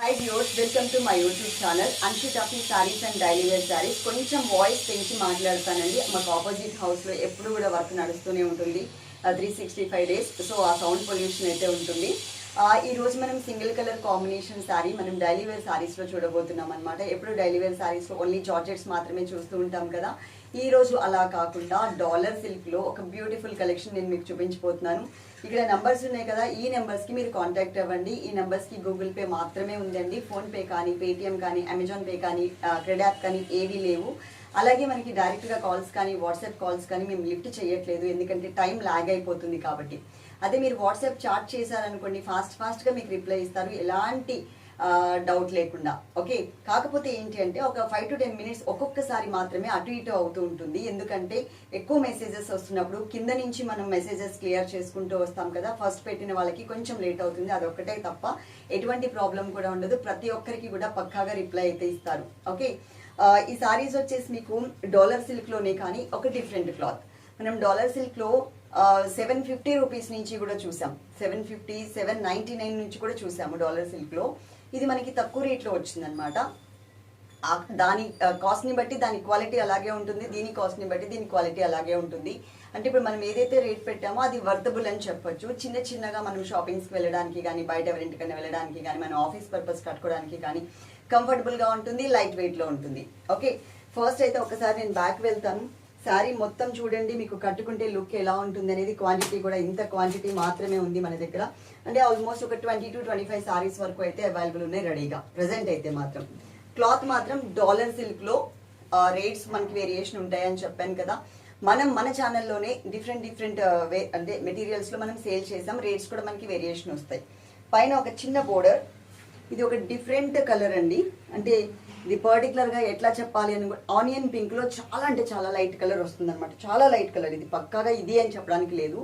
Hi viewers welcome to my YouTube channel Anshi taffy saris and daily wear saris కొంచెం voice పెంచి మాట్లాడతానండి. మాకు opposite హౌస్లో ఎప్పుడు కూడా వర్క్ నడుస్తూనే ఉంటుంది. Three sixty five days so ఆ సౌండ్ పొల్యూషన్ అయితే ఉంటుంది. ఈరోజు మనం సింగిల్ కలర్ కాంబినేషన్ శారీ మనం డైలీ వేర్ శారీస్లో చూడబోతున్నాం అనమాట ఎప్పుడు డైలీ వేర్ శారీస్లో ఓన్లీ జార్జెట్స్ మాత్రమే చూస్తూ ఉంటాం కదా. ఈ రోజు అలా కాకుండా డాలర్ సిల్క్లో ఒక బ్యూటిఫుల్ కలెక్షన్ నేను మీకు చూపించబోతున్నాను. ఇక్కడ నెంబర్స్ ఉన్నాయి కదా ఈ నెంబర్స్కి మీరు కాంటాక్ట్ అవ్వండి. ఈ నెంబర్స్కి గూగుల్ పే మాత్రమే ఉందండి. ఫోన్పే కానీ పేటిఎం కానీ అమెజాన్ పే కానీ క్రెడ్ యాప్ కానీ ఏవీ లేవు. అలాగే మనకి డైరెక్ట్గా కాల్స్ కానీ వాట్సాప్ కాల్స్ కానీ మేము లిఫ్ట్ చేయట్లేదు. ఎందుకంటే టైం లాగ్ అయిపోతుంది కాబట్టి. అదే మీరు వాట్సాప్ చాట్ చేశారనుకోండి ఫాస్ట్ ఫాస్ట్గా మీకు రిప్లై ఇస్తారు. ఎలాంటి డౌట్ లేకుండా. ఓకే? కాకపోతే ఏంటి అంటే ఒక ఫైవ్ టు టెన్ మినిట్స్ ఒక్కొక్కసారి మాత్రమే అటు ఇటు అవుతూ ఉంటుంది. ఎందుకంటే ఎక్కువ మెసేజెస్ వస్తున్నప్పుడు కింద నుంచి మనం మెసేజెస్ క్లియర్ చేసుకుంటూ వస్తాం కదా. ఫస్ట్ పెట్టిన వాళ్ళకి కొంచెం లేట్ అవుతుంది. అదొక్కటే తప్ప ఎటువంటి ప్రాబ్లం కూడా ఉండదు. ప్రతి ఒక్కరికి కూడా పక్కాగా రిప్లై అయితే ఇస్తారు. ఓకే? ఈ సారీస్ వచ్చేసి మీకు డాలర్ సిల్క్లోనే కానీ ఒక డిఫరెంట్ క్లాత్. మనం డాలర్ సిల్క్లో సెవెన్ ఫిఫ్టీ రూపీస్ నుంచి కూడా చూసాం. Seven fifty seven ninety nine నుంచి కూడా చూసాము డాలర్ సిల్క్లో ఇది మనకి తక్కువ రేట్లో వచ్చిందనమాట దాని కాస్ట్ని బట్టి దాని క్వాలిటీ అలాగే ఉంటుంది దీని కాస్ట్ని బట్టి దీని క్వాలిటీ అలాగే ఉంటుంది. అంటే ఇప్పుడు మనం ఏదైతే రేట్ పెట్టామో అది వర్తబుల్ అని చెప్పొచ్చు. చిన్న చిన్నగా మనం షాపింగ్స్కి వెళ్ళడానికి కానీ బయట ఎవరింటికైనా వెళ్ళడానికి కానీ మన ఆఫీస్ పర్పస్ కట్టుకోవడానికి కానీ కంఫర్టబుల్గా ఉంటుంది లైట్ వెయిట్లో ఉంటుంది. ఓకే ఫస్ట్ అయితే ఒకసారి నేను బ్యాక్ వెళ్తాను. శారీ మొత్తం చూడండి మీకు కట్టుకుంటే లుక్ ఎలా ఉంటుంది అనేది క్వాంటిటీ కూడా ఇంత క్వాంటిటీ మాత్రమే ఉంది మన దగ్గర. అంటే ఆల్మోస్ట్ ఒక twenty two twenty five saris వరకు అయితే అవైలబుల్ ఉన్నాయి రెడీగా ప్రజెంట్ అయితే మాత్రం. క్లాత్ మాత్రం డాలర్ సిల్క్లో రేట్స్ మనకి వేరియేషన్ ఉంటాయని చెప్పాను కదా. మనం మన ఛానల్లోనే డిఫరెంట్ డిఫరెంట్ వే అంటే మెటీరియల్స్లో మనం సేల్ చేసాం రేట్స్ కూడా మనకి వేరియేషన్ వస్తాయి. పైన ఒక చిన్న బోర్డర్ ఇది ఒక డిఫరెంట్ కలర్ అండి. అంటే ఇది పర్టికులర్గా ఎట్లా చెప్పాలి అని ఆనియన్ పింక్లో చాలా అంటే చాలా లైట్ కలర్ వస్తుంది అనమాట చాలా లైట్ కలర్ ఇది. పక్కాగా ఇది అని చెప్పడానికి లేదు.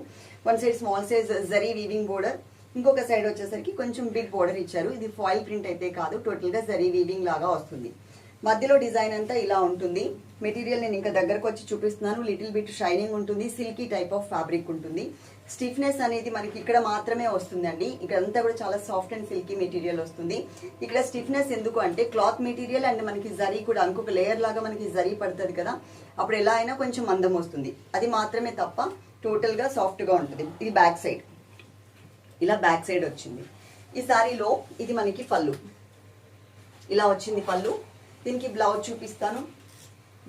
One side small size zari weaving border ఇంకొక సైడ్ వచ్చేసరికి కొంచెం బిగ్ బోర్డర్ ఇచ్చారు. ఇది ఫాయిల్ ప్రింట్ అయితే కాదు. టోటల్గా జరీ వీవింగ్ లాగా వస్తుంది. మధ్యలో డిజైన్ అంతా ఇలా ఉంటుంది. మెటీరియల్ నేను ఇంకా దగ్గరకు వచ్చి చూపిస్తున్నాను. లిటిల్ బిట్ షైనింగ్ ఉంటుంది. సిల్కీ టైప్ ఆఫ్ ఫ్యాబ్రిక్ ఉంటుంది. స్టిఫ్నెస్ అనేది మనకి ఇక్కడ మాత్రమే వస్తుందండి. ఇక్కడ అంతా కూడా చాలా సాఫ్ట్ అండ్ సిల్కీ మెటీరియల్ వస్తుంది. ఇక్కడ స్టిఫ్నెస్ ఎందుకు అంటే క్లాత్ మెటీరియల్ అండ్ మనకి జరీ కూడా ఇంకొక లేయర్ లాగా మనకి జరీ పడుతుంది కదా. అప్పుడు ఎలా అయినా కొంచెం మందం వస్తుంది. అది మాత్రమే తప్ప టోటల్గా సాఫ్ట్గా ఉంటుంది. ఇది బ్యాక్ సైడ్ ఇలా బ్యాక్ సైడ్ వచ్చింది. ఈ సారీలో ఇది మనకి పళ్ళు. ఇలా వచ్చింది పళ్ళు. దీనికి బ్లౌజ్ చూపిస్తాను.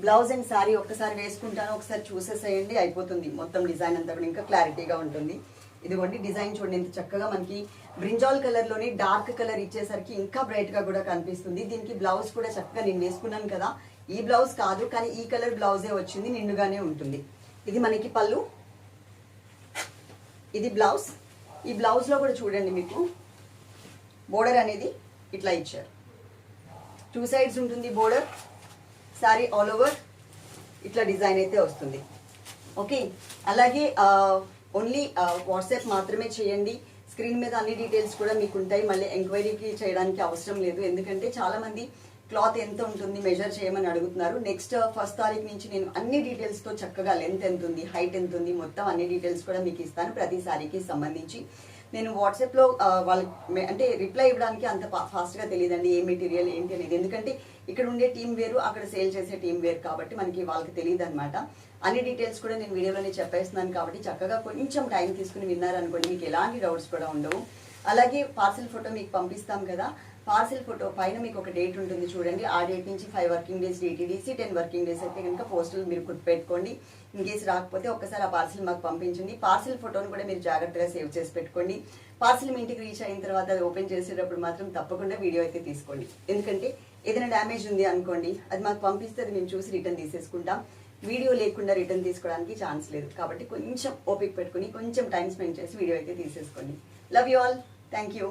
బ్లౌజ్ అండ్ శారీ ఒక్కసారి వేసుకుంటాను ఒకసారి చూసేసేయండి అయిపోతుంది. మొత్తం డిజైన్ అంతా కూడా ఇంకా క్లారిటీగా ఉంటుంది. ఇదిగోండి డిజైన్ చూడండి ఇంత చక్కగా మనకి బ్రింజాల్ కలర్లోని డార్క్ కలర్ ఇచ్చేసరికి ఇంకా బ్రైట్గా కూడా కనిపిస్తుంది. దీనికి బ్లౌజ్ కూడా చక్కగా నేను వేసుకున్నాను కదా. ఈ బ్లౌజ్ కాదు కానీ ఈ కలర్ బ్లౌజే వచ్చింది నిండుగానే ఉంటుంది. ఇది మనకి పళ్ళు. ఇది బ్లౌజ్. ఈ బ్లౌజ్లో కూడా చూడండి మీకు. బోర్డర్ అనేది ఇట్లా ఇచ్చారు. టూ సైడ్స్ ఉంటుంది బోర్డర్ సారీ ఆల్ ఓవర్ ఇట్లా డిజైన్ అయితే వస్తుంది. ఓకే అలాగే ఓన్లీ వాట్సాప్ మాత్రమే చేయండి. స్క్రీన్ మీద అన్ని డీటెయిల్స్ కూడా మీకు ఉంటాయి మళ్ళీ ఎంక్వైరీకి చేయడానికి అవసరం లేదు. ఎందుకంటే చాలామంది క్లాత్ ఎంత ఉంటుంది మెజర్ చేయమని అడుగుతున్నారు. నెక్స్ట్ ఫస్ట్ uh, తారీఖు నుంచి నేను అన్ని డీటెయిల్స్తో చక్కగా లెంత్ ఎంత ఉంది హైట్ ఎంత ఉంది మొత్తం అన్ని డీటెయిల్స్ కూడా మీకు ఇస్తాను ప్రతి సారీకి సంబంధించి. నేను వాట్సాప్లో uh, వాళ్ళకి అంటే రిప్లై ఇవ్వడానికి అంత ఫాస్ట్గా తెలియదండి ఏ మెటీరియల్ ఏంటి అనేది. ఎందుకంటే ఇక్కడ ఉండే టీం వేరు అక్కడ సేల్ చేసే టీం వేరు కాబట్టి మనకి వాళ్ళకి తెలియదు అనమాట అన్ని డీటెయిల్స్ కూడా నేను వీడియోలోనే చెప్పేస్తున్నాను కాబట్టి చక్కగా కొంచెం టైం తీసుకుని విన్నారనుకోండి మీకు ఎలాంటి డౌట్స్ కూడా ఉండవు. అలాగే పార్సిల్ ఫోటో మీకు పంపిస్తాం కదా. పార్సిల్ ఫోటో పైన మీకు ఒక డేట్ ఉంటుంది చూడండి. ఆ డేట్ నుంచి five working days DTDC ten working days అయితే కనుక పోస్టల్ మీరు గుర్తుపెట్టుకోండి ఇన్ కేసు రాకపోతే ఒక్కసారి ఆ పార్సిల్ మాకు పంపించండి. పార్సిల్ ఫోటోని కూడా మీరు జాగ్రత్తగా సేవ్ చేసి పెట్టుకోండి. పార్సిల్ మీ ఇంటికి రీచ్ అయిన తర్వాత అది ఓపెన్ చేసేటప్పుడు మాత్రం తప్పకుండా వీడియో అయితే తీసుకోండి. ఎందుకంటే ఏదైనా డ్యామేజ్ ఉంది అనుకోండి అది మాకు పంపిస్తే అది మేము చూసి రిటర్న్ తీసేసుకుంటాం. వీడియో లేకుండా రిటర్న్ తీసుకోవడానికి ఛాన్స్ లేదు. కాబట్టి కొంచెం ఓపిక పెట్టుకుని కొంచెం టైం స్పెండ్ చేసి వీడియో అయితే తీసేసుకోండి. Love you all thank you